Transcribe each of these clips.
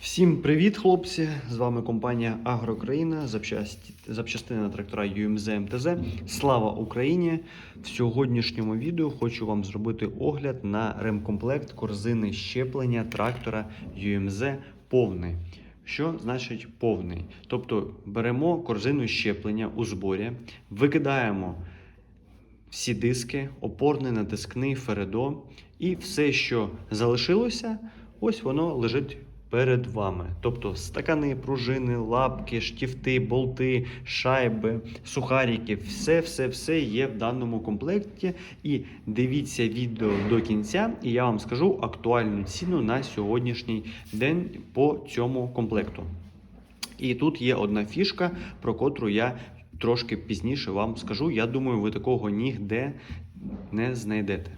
Всім привіт, хлопці! З вами компанія Агрокраїна, запчастини трактора UMZ МТЗ. Слава Україні! В сьогоднішньому відео хочу вам зробити огляд на ремкомплект корзини щеплення трактора UMZ повний. Що значить повний? Тобто беремо корзину щеплення у зборі, викидаємо всі диски, опорний, натискний, фередо, і все, що залишилося, ось воно лежить перед вами. Тобто стакани, пружини, лапки, штифти, болти, шайби, сухарики, все, все, все є в даному комплекті. І дивіться відео до кінця, і я вам скажу актуальну ціну на сьогоднішній день по цьому комплекту. І тут є одна фішка, про котру я трошки пізніше вам скажу. Я думаю, ви такого ніде не знайдете.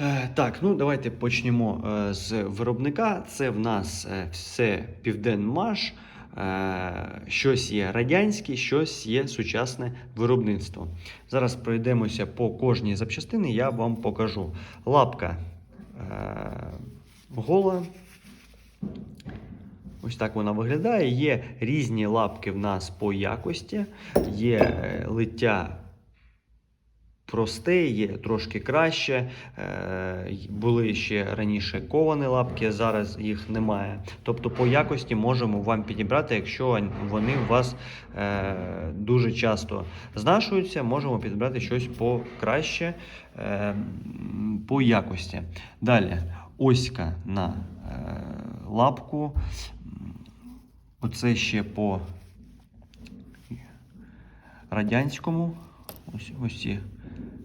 Е, Так, ну давайте почнемо е, з виробника. Це в нас е, все Південмаш. Щось є радянське, щось є сучасне виробництво. Зараз пройдемося по кожній запчастині, я вам покажу. Лапка гола, Ось так вона виглядає. Є різні лапки в нас по якості, є лиття просте, є трошки краще. Е, Були ще раніше ковані лапки, зараз їх немає. Тобто по якості можемо вам підібрати, якщо вони у вас е, дуже часто знашуються, можемо підібрати щось покраще е, по якості. Далі оська на лапку. Оце ще по радянському. Ось, ось ці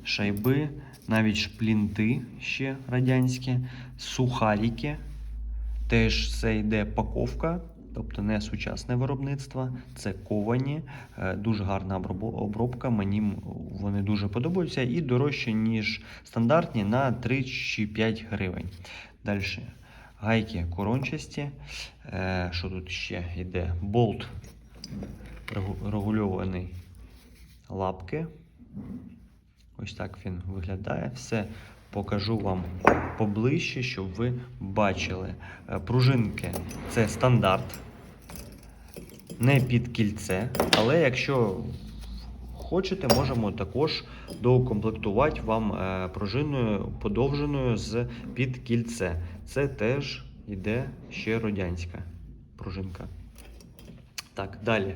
шайби, навіть шплінти ще радянські, сухарики. Теж це йде паковка, тобто не сучасне виробництво, це ковані, е, дуже гарна обробка. Мені вони дуже подобаються і дорожче, ніж стандартні, на 3 чи 5 гривень. Далі. Гайки корончасті. Е, Що тут ще йде? Болт регульований лапки. Ось так він виглядає. Все покажу вам поближче, щоб ви бачили. Е, Пружинки це стандарт, не під кільце, але якщо хочете, можемо також доукомплектувати вам е, пружиною подовженою з під кільце. Це теж йде ще радянська пружинка. Так, далі.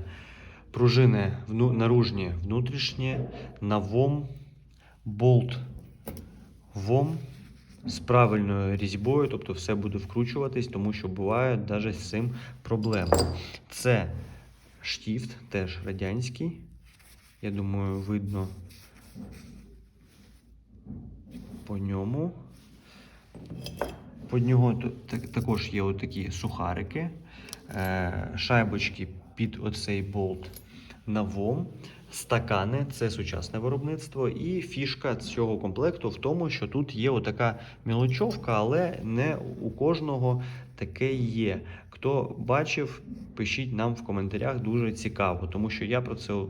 Пружини наружні, внутрішні, на ВОМ, болт ВОМ з правильною різьбою, тобто все буде вкручуватись, тому що бувають навіть з цим проблеми. Це штіфт, теж радянський. Я думаю, видно по ньому. Под нього також є отакі сухарики, е, шайбочки під оцей болт на ВОМ, стакани це сучасне виробництво. І фішка цього комплекту в тому, що тут є отака мілочовка, але не у кожного таке є. Хто бачив, пишіть нам в коментарях дуже цікаво, тому що я про це е,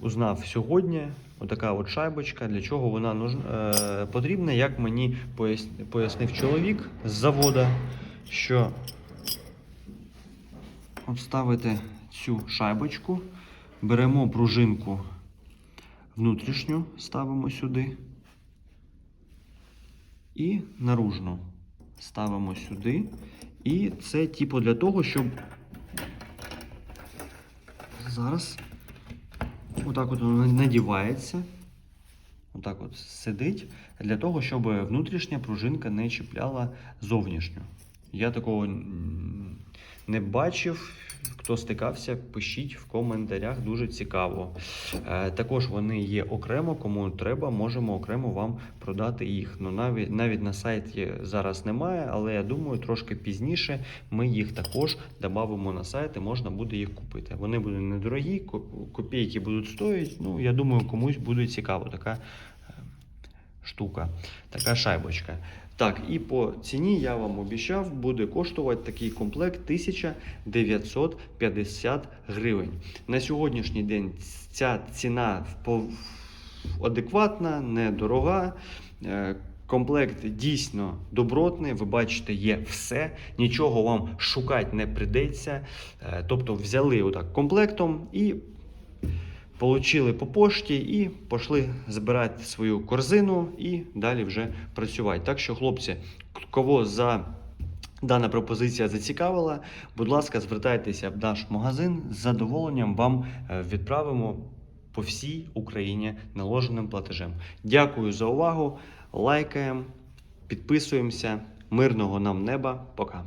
узнав сьогодні. Отака от шайбочка. Для чого вона е, потрібна, як мені пояснив чоловік з завода, що от ставите цю шайбочку, беремо пружинку внутрішню, ставимо сюди. І наружну ставимо сюди. І це типу для того, щоб зараз Отак от воно надівається. Отак от сидить. Для того, щоб внутрішня пружинка не чіпляла зовнішню. Я такого не бачив. Хто стикався, пишіть в коментарях, дуже цікаво. Е, також вони є окремо, кому треба, можемо окремо вам продати їх. Ну, навіть, навіть на сайті зараз немає, але я думаю, трошки пізніше ми їх також додамо на сайт і можна буде їх купити. Вони будуть недорогі, копійки будуть стоїти. Ну, я думаю, комусь буде цікаво така е, штука, така шайбочка. Так, і по ціні я вам обіцяв, буде коштувати такий комплект 1950 гривень. На сьогоднішній день ця ціна адекватна, недорога. Е, Комплект дійсно добротний. Ви бачите, є все, нічого вам шукати не прийдеться. Е, Тобто взяли отак комплектом і Получили по пошті і пішли збирати свою корзину і далі вже працювати. Так що, хлопці, кого за дана пропозиція зацікавила, будь ласка, звертайтеся в наш магазин. З задоволенням вам е, відправимо по всій Україні наложеним платежем. Дякую за увагу. Лайкаємо, підписуємося. Мирного нам неба. Пока.